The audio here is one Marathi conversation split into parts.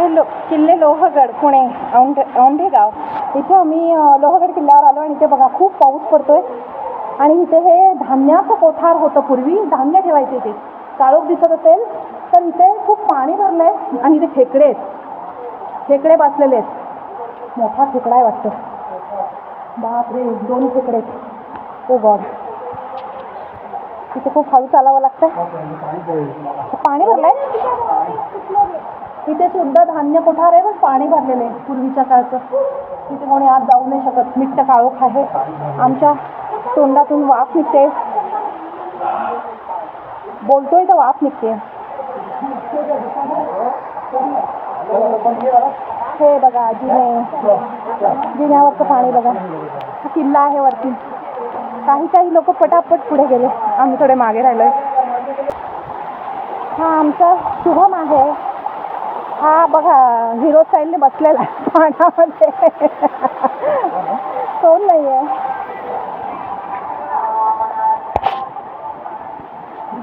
हे लो किल्ले लोहगड पुणे औंढे औंढेगाव. इथे आम्ही लोहगड किल्ल्यावर आलो आणि इथे बघा खूप पाऊस पडतोय. आणि इथे हे धान्याचं कोठार होतं पूर्वी. धान्य ठेवायचे इथे. काळोख दिसत असेल तर इथे खूप पाणी भरलं आहे आणि इथे खेकडे आहेत. खेकडे बसलेले आहेत. मोठा खेकडा आहे वाटतं. बापरे दोन खेकडे आहेत. ओ गॉड तिथे खूप हळू चालावं लागतं पाणी भरलंय इथे सुद्धा धान्य कोठार आहे पण पाणी भरलेलं आहे पूर्वीच्या काळचं. तिथे कोणी आत जाऊ नाही शकत. मिट्ट काळोख आहे. आमच्या तोंडातून वाफ निघते. बोलतोय तर वाफ निघते. हे बघा जिने. जिन्यावरचं पाणी बघा. हा किल्ला आहे वरती. काही काही लोक पटापट पुढे गेले. आम्ही थोडे मागे राहिलोय. हा आमचा शुभम आहे. हा बघा हिरो साईडने बसलेला आहे पाण्यामध्ये कोण नाही आहे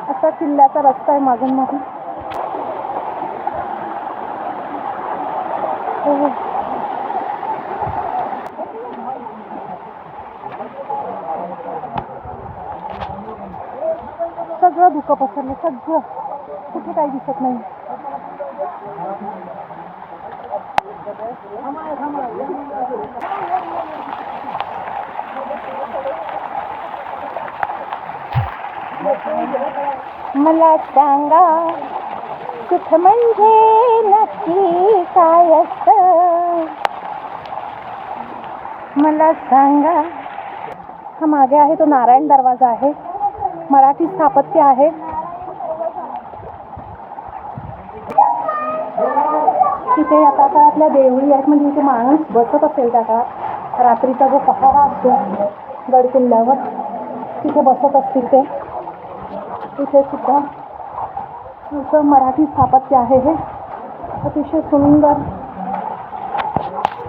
असा किल्ल्याचा रस्ता आहे मागून मागून. सगळं धुकं पसरलं सगळं. कुठे काही दिसत नाही. मला सांगा सुख म्हणजे नक्की काय असत? मला सांगा हा मागे आहे तो नारायण दरवाजा आहे. मराठी स्थापत्य आहे. तिथे आता काळातल्या देवळी आहेत म्हणजे इथे माणूस बसत असेल त्या काळात. रात्रीचा जो पहारा असतो गड किल्ल्यावर तिथे बसत असतील ते. तिथे सुद्धा असं मराठी स्थापत्य आहे हे. अतिशय सुंदर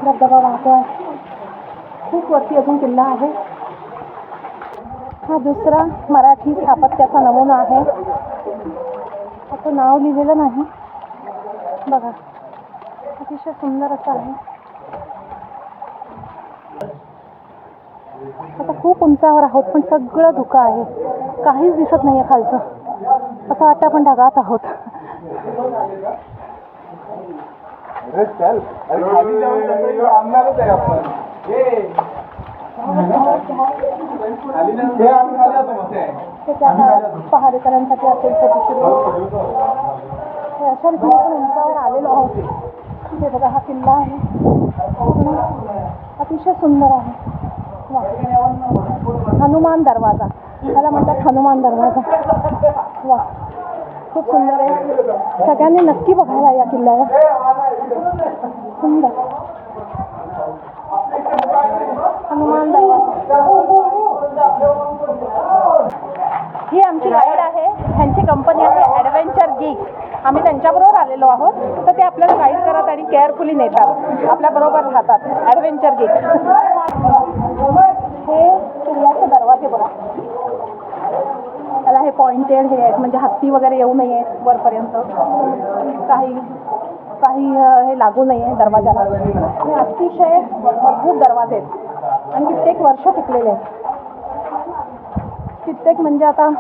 धबधबा वाहतो आहे खूप वरती अजून किल्ला आहे. हा दुसरा मराठी स्थापत्याचा नमुना आहे. असं नाव लिहिलेलं नाही. बघा. अतिशय सुंदर असं आहे. आता खूप उंचावर आहोत पण सगळं धुकं आहे. काहीच दिसत नाहीये खालचं. असं वाटतं आपण ढगात आहोत. आहे पहारेकरांसाठी असेल छोटीशी अशा रीतीने आपण उंचावर आलेलो आहोत. हे बघा हा किल्ला आहे. अतिशय सुंदर आहे. वा. हनुमान दरवाजा. त्याला म्हणतात हनुमान दरवाजा. वा. खूप सुंदर आहे. सगळ्यांनी नक्की बघायला या किल्ल्यावर. सुंदर. हनुमान दरवाजा. ही आमची गाईड आहे. ह्यांची कंपनी आहे ॲडव्हेंचर गीक आम्ही त्यांच्याबरोबर आलेलो आहोत. तर ते आपल्याला गाईड करत आणि केअरफुली नेतात. आपल्याबरोबर राहतात. ॲडव्हेंचर गेट हे किल्ल्याचे दरवाजे बघा. त्याला हे पॉइंटेड हे आहेत. म्हणजे हत्ती वगैरे येऊ नये वरपर्यंत. काही काही हे लागू नये दरवाजाला. हे अतिशय मजबूत दरवाजे आहेत. आणि कित्येक वर्ष टिकलेले आहेत. कित्येक म्हणजे आता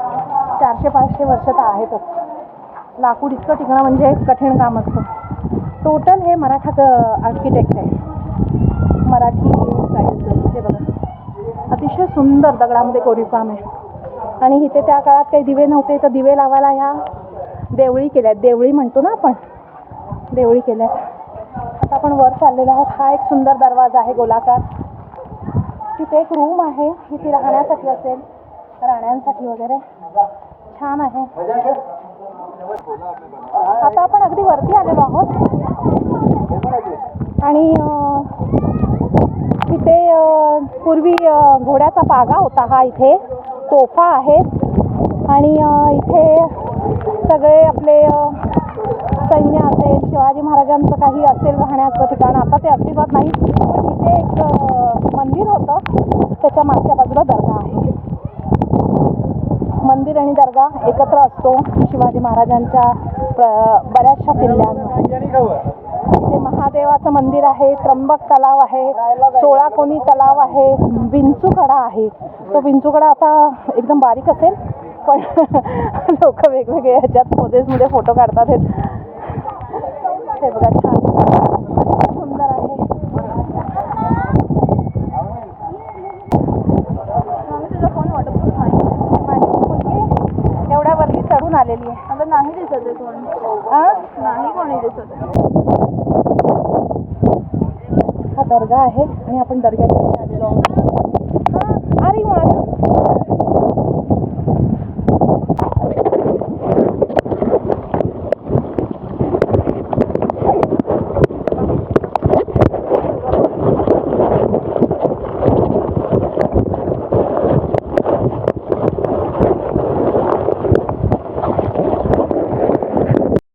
चारशे पाचशे वर्ष तर आहेतच. लाकूड इतकं टिकणं म्हणजे एक कठीण काम असतं. टोटल हे मराठा आर्किटेक्ट आहे. मराठी स्टाईलचं हे बघा. अतिशय सुंदर दगडामध्ये कोरीव काम आहे. आणि इथे त्या काळात काही दिवे नव्हते तर दिवे लावायला ह्या देवळी केल्यात देवळी म्हणतो ना आपण? देवळी केल्यात आता आपण वर चाललेलो आहोत. हा एक सुंदर दरवाजा आहे गोलाकार. तिथे एक रूम आहे. इथे राहण्यासाठी असेल. राहण्यांसाठी वगैरे. छान आहे. आता आपण अगदी वरती आलेलो आहोत. आणि तिथे पूर्वी घोड्याचा पागा होता हा इथे. तोफा आहे. आणि इथे सगळे आपले सैन्य असेल शिवाजी महाराजांचं काही असेल राहण्याचं ठिकाण आता ते अस्तित्वात नाही. पण इथे एक मंदिर होतं. त्याच्या मागच्या बाजूला दर्गा आहे. एकत्र असतो शिवाजी महाराजांच्या प्र- बऱ्याचशा किल्ल्यां तिथे महादेवाचं मंदिर आहे त्र्यंबक तलाव आहे सोळा कोणी तलाव आहे विंचूकडा आहे. तो विंचूकडा आता एकदम बारीक असेल पण लोक वेगवेगळे ह्याच्यात पोजेसमध्ये फोटो काढतात. हे बघा छान. आलेली आहे. आता नाही दिसत आहे कोण. नाही कोणी दिसत आहे. हा दर्गा आहे आणि आपण दर्ग्याच्या आलेलो आहोत.